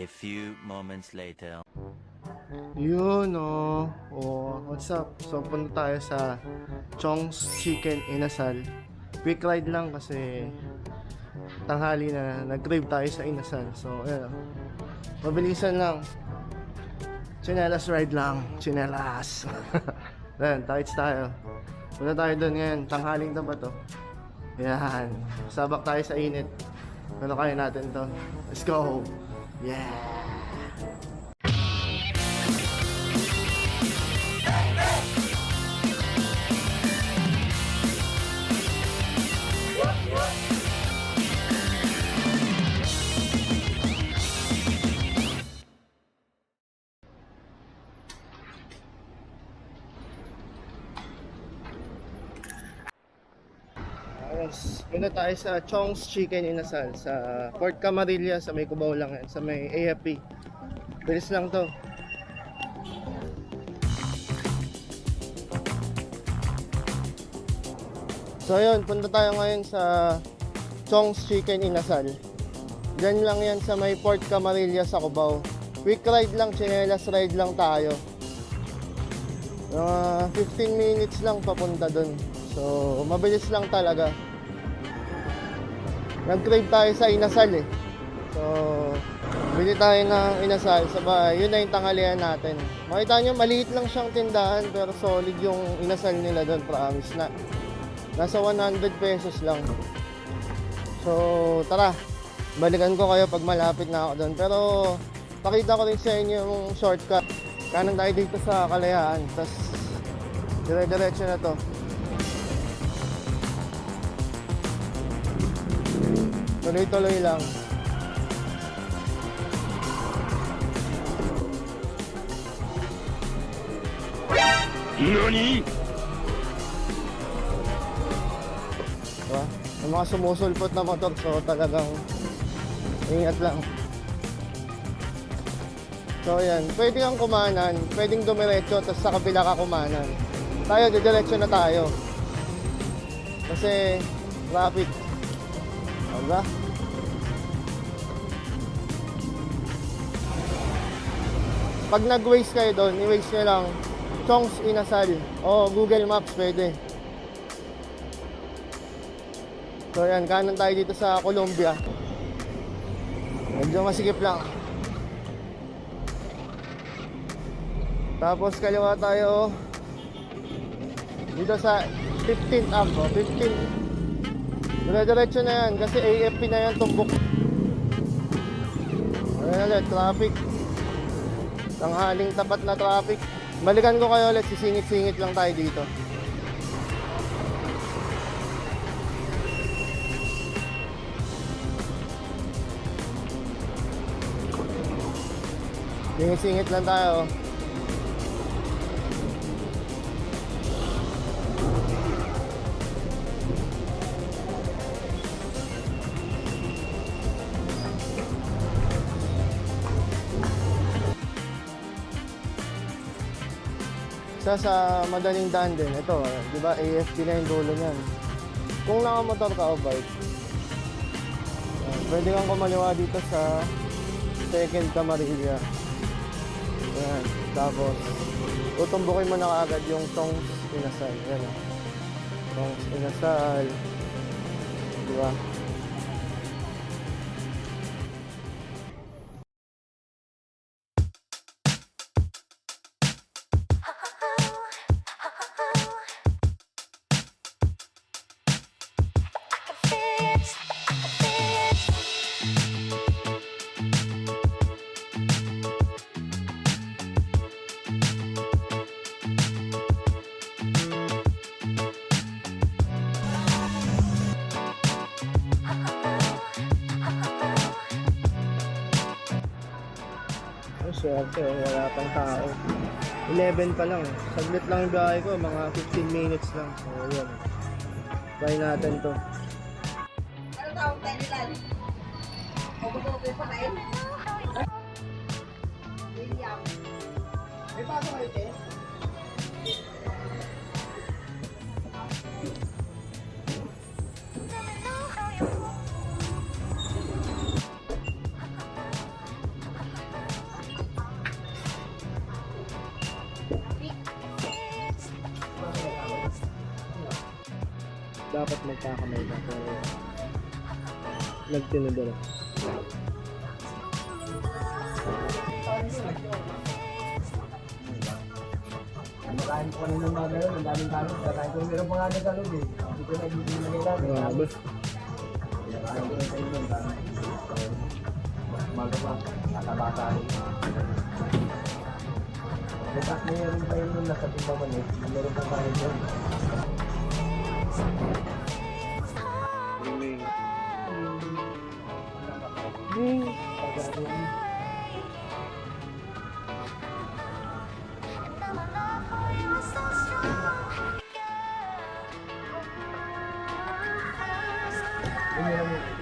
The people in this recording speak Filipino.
A few moments later. Yun, oh. Oh, what's up? So, punta tayo sa Chong's Chicken Inasal. Quick ride lang kasi tanghali na nag-crave tayo sa Inasal. So, ayan. oh. Mabilisan lang. Chinelas ride lang. Chinelas. Ayan, tights tayo. Punta tayo doon ngayon. Tanghaling na ba to? Yan. Sabak tayo sa init. Ano kaya natin to? Let's go! Yeah! Ayos. Muna tayo sa Chong's Chicken Inasal sa Fort Camarilla sa may Cubao lang yan, sa may AFP. Bilis lang to. So ayun, punta tayo ngayon sa Chong's Chicken Inasal. Diyan lang yan sa may Fort Camarilla sa Cubao. Quick ride lang, chinelas ride lang tayo. Mga 15 minutes lang papunta dun. So, mabilis lang talaga. Nag-crave tayo sa inasal eh. So, bili tayo ng inasal sa bahay. Yun na yung tanghalian natin. Makita nyo, maliit lang siyang tindahan pero solid yung inasal nila doon, promise na. Nasa 100 pesos lang. So, tara. Balikan ko kayo pag malapit na ako doon. Pero, pakita ko rin sa inyo yung shortcut. Kanan tayo dito sa Kalayaan. Tapos, dire-diretso na to. Tuloy-tuloy lang. Diba? Yung mga sumusulpot na motor, so talagang ingat lang. So yan, pwede kang kumanan, pwedeng dumiretso, tapos sa kabila ka kumanan. Tayo, didiretso na tayo. Kasi, traffic. Diba? Pag nag-waste kayo doon, i-waste nyo lang Chong's Inasal. O Google Maps pwede. So yan, kanan tayo dito sa Colombia. Medyo masikip lang. Tapos kaliwa tayo dito sa 15th up, oh, 15. Dire-diretso na yan kasi AFP na yan tumbok. Ayan ulit, traffic. Tanghaling tapat na traffic. Balikan ko kayo ulit, sisingit-singit lang tayo dito. Singit-singit lang tayo. Sa sa madaling daan din, ito, eh, di ba, AFP na yung dulo niyan. Kung nakamotor ka o bike, ah, pwede kang kumaliwa dito sa second Camarilla. Ayan, tapos, tutumbukin mo na kaagad yung Tongs Inasal. Ayan, oh. Tongs Inasal. Di ba? Ang swerte, oh, wala pang tao. 11 pa lang. Saglit lang yung biyahe ko, mga 15 minutes lang. So, yun. Try natin to. Ano tawag tayo nila? Obo-obo pa kayo? May bago kayo, te? Dapat magkakamay ka. Pero, nagtinadala. Kumakain ko kanina ng mga ganun, ang daming kanin. Kakain ko meron pa nga ng kalog eh. Hindi ko na ko nilagay namin. Grabe. Kakain ko rin sa inyo. Umaga pa, nakabata rin. Bukas mayroon pa yun nasa timbangan eh. Meron pa tayo doon. Lang yun.